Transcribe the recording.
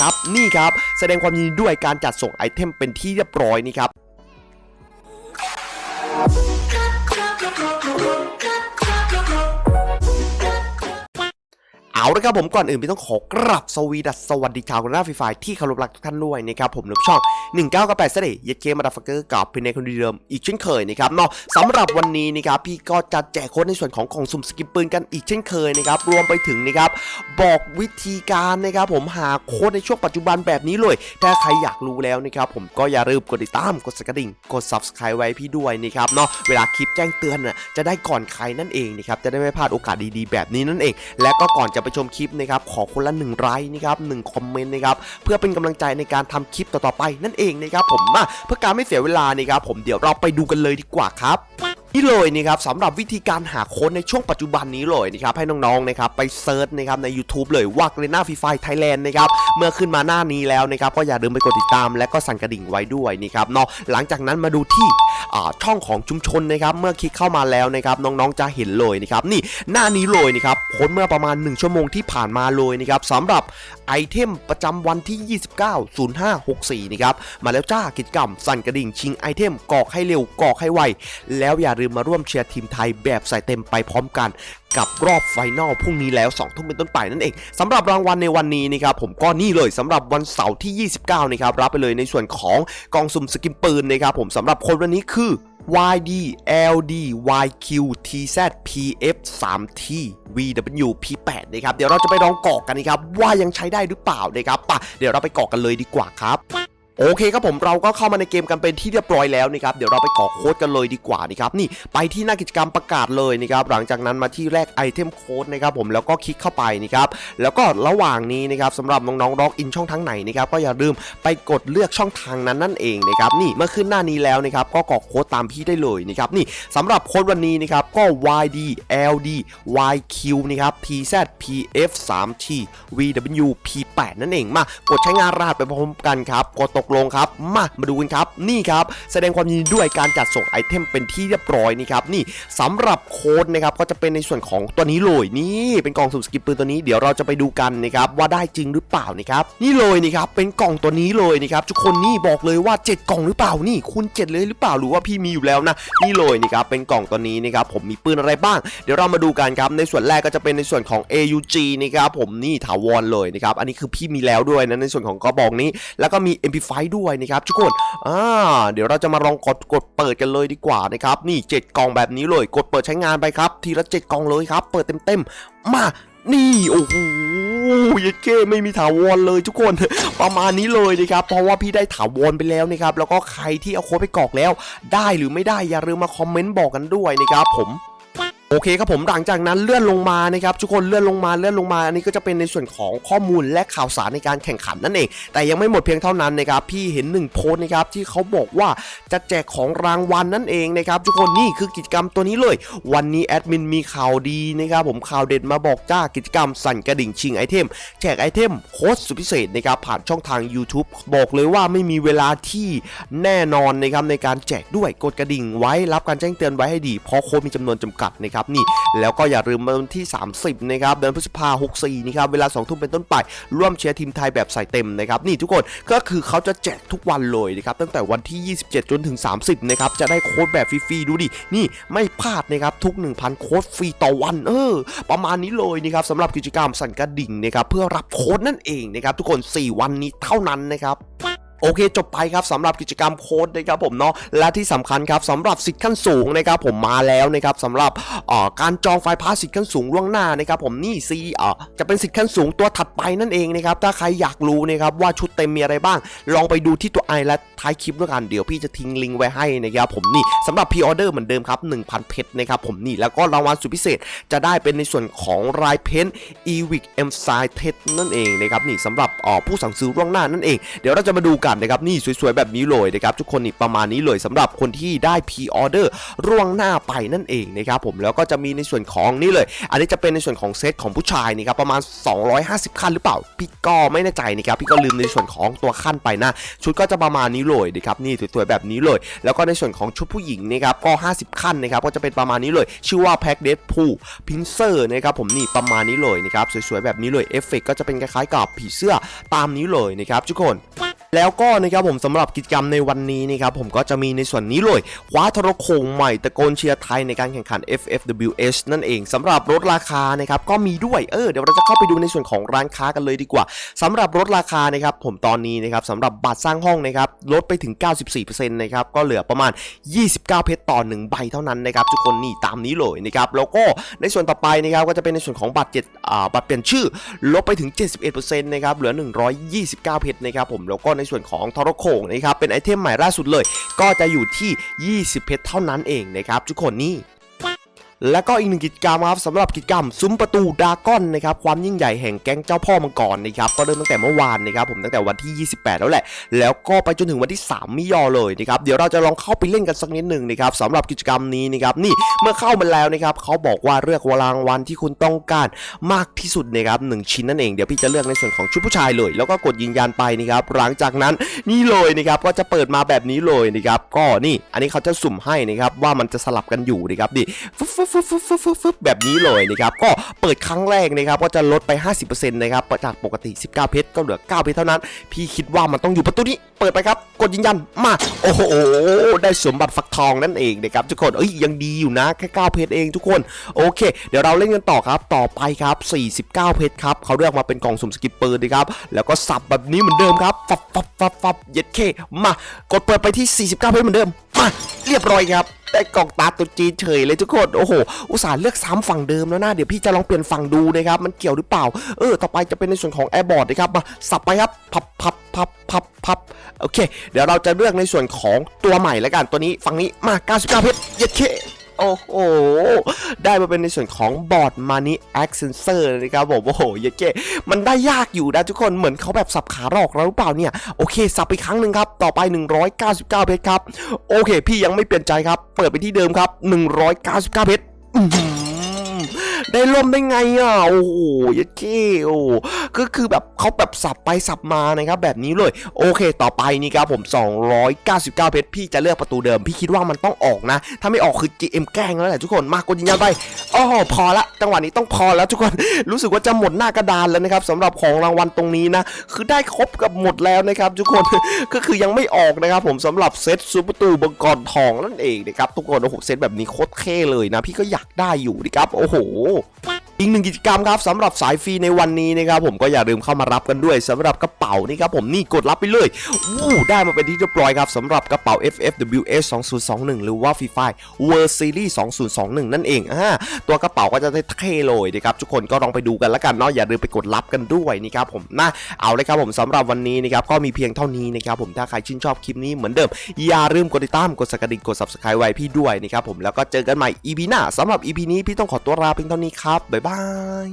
ครับนี่ครับแสดงความยินดีด้วยการจัดส่งไอเทมเป็นที่เรียบร้อยนี่ครับ เอาละครับผมก่อนอื่นพี่ต้องขอกราบสวีดัสสวัสดีชาวคนหน้าฟรีไฟที่เคารพรักทุกท่านด้วยนะครับผมนึกช่อง 1998เสด็จเยดเคมาดาฟักเกอร์กับพี่ในคนดีเดิมอีกเช่นเคยนะครับเนาะสำหรับวันนี้นะครับพี่ก็จะแจกโค้ดในส่วนของกล่องสุ่มสกิปปืนกันอีกเช่นเคยนะครับรวมไปถึงนะครับบอกวิธีการนะครับผมหาโค้ดในช่วงปัจจุบันแบบนี้เลยถ้าใครอยากรู้แล้วนะครับผมก็อย่าลืมกดติดตามกดสกระดิ่งกด subscribe ไว้พี่ด้วยนะครับเนาะเวลาคลิปแจ้งเตือนน่ะจะได้ก่อนใครนั่นเองนะครับจะได้ไม่พลาดโอกาสดีๆ แบบนี้นั่นเอง และก็ก่อนจะไปชมคลิปนะครับขอคนละหนึ่งไลค์นะครับหนึ่งคอมเมนต์นะครับเพื่อเป็นกำลังใจในการทำคลิปต่อๆไปนั่นเองนะครับผมมาเพื่อการไม่เสียเวลานะครับผมเดี๋ยวเราไปดูกันเลยดีกว่าครับนี่เลยนะครับสำหรับวิธีการหาโค้ดในช่วงปัจจุบันนี้เลยนะครับให้น้องๆนะครับไปเซิร์ชนะครับใน YouTube เลยว่าเกรน่าฟรีไฟไทยแลนด์นะครับเมื่อขึ้นมาหน้านี้แล้วนะครับก็อย่าลืมไปกดติดตามและก็สั่นกระดิ่งไว้ด้วยนะครับเนาะหลังจากนั้นมาดูที่ ช่องของชุมชนนะครับเมื่อคลิกเข้ามาแล้วนะครับน้องๆจะเห็นเลยนะครับนี่หน้านี้เลยนะครับโค้นเมื่อประมาณ 1 ชั่วโมงที่ผ่านมาเลยนะครับสำหรับไอเทมประจำวันที่ 29 0564 นะครับมาแล้วจ้ากิจกรรม สั่นกระดิ่งชิงไอเทมกอกให้เร็วกอกให้ไว แล้วอย่าลืมมาร่วมเชียร์ทีมไทยแบบใส่เต็มไปพร้อมกัน กับรอบไฟนอลพรุ่งนี้แล้ว2ทุ่มเป็นต้นไปนั่นเองสำหรับรางวัลในวันนี้นะครับผมก็นี่เลยสำหรับวันเสาร์ที่ 29นะครับรับไปเลยในส่วนของกองสุ่มสกิมปืนนะครับผมสำหรับคนวันนี้คือ YD LD YQ TZ PF 3 T VW P8 นะครับเดี๋ยวเราจะไปลองกรอกกันนะครับว่ายังใช้ได้หรือเปล่านะครับปะเดี๋ยวเราไปกรอกกันเลยดีกว่าครับ โอเคครับผมเราก็เข้ามาในเกมกันเป็นที่เรียบร้อยแล้วนะครับเดี๋ยวเราไปกรอกโค้ดกันเลยดีกว่านะครับนี่ไปที่หน้ากิจกรรมประกาศเลยนะครับหลังจากนั้นมาที่แรกไอเทมโค้ดนะครับผมแล้วก็คลิกเข้าไปนะครับแล้วก็ระหว่างนี้นะครับสำหรับน้องๆล็อกอินช่องทางไหนนะครับก็อย่าลืมไปกดเลือกช่องทางนั้นนั่นเองนะครับนี่เมื่อขึ้นหน้านี้แล้วนะครับก็กรอกโค้ดตามพี่ได้เลยนะครับนี่สำหรับโค้ดวันนี้นะครับก็ YD LD YQ นะครับ PZ PF 3 T VW P8 นั่นเองมากดใช้งานรหัสไปพร้อมกันครับกดตกลงครับ มามาดูกันครับนี่ครับ แสดงความยินดีด้วยการจัดส่งไอเทมเป็นที่เรียบร้อยนี่ครับนี่สำหรับ ค้ดนะครับก็จะเป็นในส่วนของตัวนี้เลยนี่เป็นกล่องสุ่มสกิปปืนตัวนี้เดี๋ยวเราจะไปดูกันนะครับว่าได้จริงหรือเปล่านะครับนี่เลยนี่ครับเป็นกล่องตัวนี้เลยนะครับทุกคนนี่บอกเลยว่า 7 กล่องหรือเปล่านี่คุณ7เลยหรือเปล่าหรือว่าพี่มีอยู่แล้วนะนี่เลยนี่ครับเป็นกล่องตัวนี้นะครับผมมีปืนอะไรบ้าง เดี๋ยวเรามาดูกันครับในส่วนแรกก็จะเป็นในส่วนของ AUG นะครับผมนี่ถาวรเลยนะครับอันนี้คือพี่มีแล้วด้วยนะในส่วนของกระบอกนี้ แล้วก็มี MP5 ด้วยนะครับทุกคนอ่าเดี๋ยวเราจะมาลองกดกดเปิดกันเลยดีกว่านะครับนี่ 7 กล่องแบบนี้เลย กดเปิดใช้งานไปครับ ทีละ7กล่องเลยครับ เปิดเต็มๆ มานี่โอ้โหยัดเก้ไม่มีถาวรเลยทุกคน ประมาณนี้เลยนะครับ เพราะว่าพี่ได้ถาวรไปแล้วนะครับ แล้วก็ใครที่เอาโค้ดไปกรอกแล้ว ได้หรือไม่ได้อย่าลืมมาคอมเมนต์บอกกันด้วยนะครับผม โอเคครับผมหลังจากนั้นเลื่อนลงมานะครับทุกคนเลื่อนลงมาเลื่อนลงมาอันนี้ก็จะเป็นในส่วนของข้อมูลและข่าวสารในการแข่งขันนั่นเอง แต่ยังไม่หมดเพียงเท่านั้นนะครับพี่เห็นหนึ่งโพสต์นะครับที่เขาบอกว่าจะแจกของรางวัลนั่นเองนะครับทุกคนนี่คือกิจกรรมตัวนี้เลย วันนี้แอดมินมีข่าวดีนะครับผมข่าวเด็ดมาบอกจ้ากิจกรรมสั่นกระดิ่งชิงไอเทมแจกไอเทมโค้ดสุดพิเศษนะครับผ่านช่องทาง YouTube บอกเลยว่าไม่มีเวลาที่แน่นอนนะครับในการแจกด้วยกดกระดิ่งไว้รับการแจ้งเตือนไว้ให้ดีเพราะโค้ดมีจำนวนจำกัดนะครับนี่แล้วก็อย่าลืมวันที่ 30นะครับเดือนพฤษภา64นะครับเวลา2ทุ่มเป็นต้นไป ร่วมเชียร์ทีมไทยแบบใส่เต็มนะครับนี่ทุกคนก็คือเขาจะแจกทุกวันเลยนะครับตั้งแต่วันที่ 27 จนถึง 30นะครับจะได้โค้ดแบบฟรีๆดูดินี่ไม่พลาดนะครับทุก 1,000 โค้ดฟรีต่อวันเออประมาณนี้เลยนะครับสำหรับกิจกรรมสั่นกระดิ่งนะครับเพื่อรับโค้ดนั่นเองนะครับทุกคน 4 วันนี้เท่านั้นนะครับ โอเคจบไปครับสำหรับกิจกรรมโค้ดนะครับผมเนาะและที่สำคัญครับสำหรับสิทธิ์ขั้นสูงนะครับผมมาแล้วนะครับสำหรับการจองไฟล์พาสสิทธิ์ขั้นสูงล่วงหน้านะครับผมนี่ซีจะเป็นสิทธิ์ขั้นสูงตัวถัดไปนั่นเองนะครับถ้าใครอยากรู้นะครับว่าชุดเต็มมีอะไรบ้าง ลองไปดูที่ตัวไอและท้ายคลิปด้วยกันเดี๋ยวพี่จะทิ้งลิงก์ไว้ให้นะครับผมนี่สำหรับพรีออเดอร์เหมือนเดิมครับ1,000 เพชรนะครับผมนี่แล้วก็รางวัลสุดพิเศษจะได้เป็นในส่วนของรายเพน e w i c m s i t e นั่นเองนะครับนี่สำหรับ เอ่อผู้สั่งซื้อล่วงหน้านั่นเอง เดี๋ยวเราจะมาดูกันนะครับนี่สวยๆแบบนี้เลยนะครับทุกคนนี่ประมาณนี้เลยสำหรับคนที่ได้พ r ออเดอร์ร่วงหน้าไปนั่นเองนะครับผมแล้วก็จะมีในส่วนของนี่เลย อันนี้จะเป็นในส่วนของเซตของผู้ชายนี่ครับประมาณ 250 ขั้นหรือเปล่า พี่ก็ไม่แน่ใจนะครับพี่ก็ลืมในส่วนของตัวขั้นไปนะ ชุดก็จะประมาณนี้เลยนะครับนี่สวยๆแบบนี้เลย แล้วก็ในส่วนของชุดผู้หญิงนะครับก็ 50 ขั้นนะครับก็จะเป็นประมาณนี้เลย ชื่อว่าแพ็กเด p พูพินเซอร์นะครับผมนี่ประมาณนี้เลยนะครับสวยๆแบบนี้เลยเอฟเฟกก็จะเป็นคล้ายๆกับผีเสื้อตามนี้เลยนะครับทุกคน แล้วก็นะครับผมสำหรับกิจกรรมในวันนี้นะครับผมก็จะมีในส่วนนี้เลยคว้าทรโขงใหม่ตะโกนเชียร์ไทยในการแข่งขัน FFWS นั่นเองสำหรับลดราคานะครับก็มีด้วยเออเดี๋ยวเราจะเข้าไปดูในส่วนของร้านค้ากันเลยดีกว่าสำหรับลดราคานะครับผมตอนนี้นะครับสำหรับบัตรสร้างห้องนะครับลดไปถึง 94%นะครับก็เหลือประมาณ 29 เพชรต่อ 1 ใบเท่านั้นนะครับทุกคนนี่ตามนี้เลยนะครับแล้วก็ในส่วนต่อไปนะครับก็จะเป็นในส่วนของบัตรเจ็ดอ่าบัตรเปลี่ยนชื่อ ลดไปถึง 71%นะครับเหลือ 129 เพชรนะครับผมแล้วก็ในส่วนของทรโขงนะครับเป็นไอเทมใหม่ล่าสุดเลย ก็จะอยู่ที่ 20 เพชรเท่านั้นเองนะครับทุกคนนี่ และก็อีกหนึ่งกิจกรรมครับสำหรับกิจกรรมซุ้มประตูดาก้อนนะครับความยิ่งใหญ่แห่งแก๊งเจ้าพ่อมังกรนะครับก็เริ่มตั้งแต่เมื่อวานนะครับผมตั้งแต่วันที่ 28 แล้วแหละ แล้วก็ไปจนถึงวันที่ 3 มิยอเลยนะครับเดี๋ยวเราจะลองเข้าไปเล่นกันสักนิดหนึ่งนะครับสำหรับกิจกรรมนี้นะครับนี่เมื่อเข้ามาแล้วนะครับเขาบอกว่าเลือกรางวัลที่คุณต้องการมากที่สุดนะครับหนึ่งชิ้นนั่นเองเดี๋ยวพี่จะเลือกในส่วนของชุดผู้ชายเลย แล้วก็กดยืนยันไปนะครับหลังจากนั้นนี่เลยนะครับก็จะเปิดมาแบบนี้เลยนะครับก็นี่อันนี้เขาจะสุ่มให้นะครับว่ามันจะสลับกันอยู่นะครับดิฟึบฟึบฟึบฟึบฟึบฟึบฟึบแบบนี้เลยนะครับก็เปิดครั้งแรกนะครับก็จะลดไป 50%นะครับจากปกติ 19 เพชรก็เหลือ 9 เพชรเท่านั้น พี่คิดว่ามันต้องอยู่ประตูนี้เปิดไปครับ กดยืนยันมาโอ้โหได้สมบัติฟักทองนั่นเองนะครับทุกคนเอ้ยยังดีอยู่นะแค่ 9 เพชรเองทุกคนโอเค เดี๋ยวเราเล่นกันต่อครับต่อไปครับ 49 เพชรครับเขาเลือกมาเป็นกล่องสุ่มสกิปเปอร์นะครับแล้วก็สับแบบนี้เหมือนเดิมครับฟับฟับฟับฟับเย็ดเคมากดเปิดไปที่ 49 เพชรเหมือนเดิมมา เรียบร้อยครับได้กล่องตาตุจีนเฉยเลยทุกคนโอ้โหอุตส่าห์เลือกซ้ำฝั่งเดิมแล้วนะเดี๋ยวพี่จะลองเปลี่ยนฝั่งดูนะครับมันเกี่ยวหรือเปล่าเออต่อไปจะเป็นในส่วนของแอร์บอร์ดนะครับมาสับไปครับพับพับพับพับพับโอเค เดี๋ยวเราจะเลือกในส่วนของตัวใหม่แล้วกันตัวนี้ฝั่งนี้มา99เพชรเย็ดเค โอ้โห ได้มาเป็นในส่วนของบอร์ดมานิแอคเซนเซอร์นะครับผมโอ้โหเยเกมันได้ยากอยู่นะทุกคนเหมือนเขาแบบสับขาหลอกเราหรือเปล่าเนี่ย โอเค สับไปครั้งหนึ่งครับ ต่อไป 199 เพชรครับ โอเค พี่ยังไม่เปลี่ยนใจครับ เปิดไปที่เดิมครับ 199 เพชรอื้อหือ ได้ล่มได้ไงอะ โอ้โหยัดเก้โอ้ก็คือแบบเขาแบบสับไปสับมานะครับแบบนี้เลย โอเค ต่อไปนี่ครับผม 299 เพชรพี่จะเลือกประตูเดิม พี่คิดว่ามันต้องออกนะ ถ้าไม่ออกคือ GM แกล้งแล้วแหละทุกคน มากดยืนยันไปโอ้โหพอละจังหวะนี้ต้องพอแล้วทุกคน รู้สึกว่าจะหมดหน้ากระดานแล้วนะครับสำหรับของรางวัลตรงนี้นะ คือได้ครบกับหมดแล้วนะครับทุกคน ก็คือยังไม่ออกนะครับผมสำหรับเซตซูเปอร์ตูบังกรทองนั่นเองนะครับทุกคน โอ้โห เซตแบบนี้โคตรเท่เลยนะ พี่ก็อยากได้อยู่นะครับ โอ้โห Bye. อีกหนึ่งกิจกรรมครับสำหรับสายฟรีในวันนี้นะครับผมก็อย่าลืมเข้ามารับกันด้วยสำหรับกระเป๋านี่ครับผมนี่กดรับไปเลยวู้ได้มาเป็นที่เรียบร้อยครับสำหรับกระเป๋า FFWS 2021 หรือว่า f ี f i World Series 2021 นั่นเองอ่าตัวกระเป๋าก็จะเท่เลยนะครับทุกคนก็ลองไปดูกันแล้วกันเนาะอย่าลืมไปกดรับกันด้วยนี่ครับผมนะเอาเลยครับผมสำหรับวันนี้นะครับก็มีเพียงเท่านี้นะครับผมถ้าใครชื่นชอบคลิปนี้เหมือนเดิม อย่าลืมกดติดตามกดสักกระดิ่งกด subscribe ไว้พี่ด้วยนะครับผมแล้วก็เจอกันใหม่ EP หน้าสำหรับ EP นี้พี่ต้องขอตัวลาเพียงเท่านี้ครับบ๊ายบาย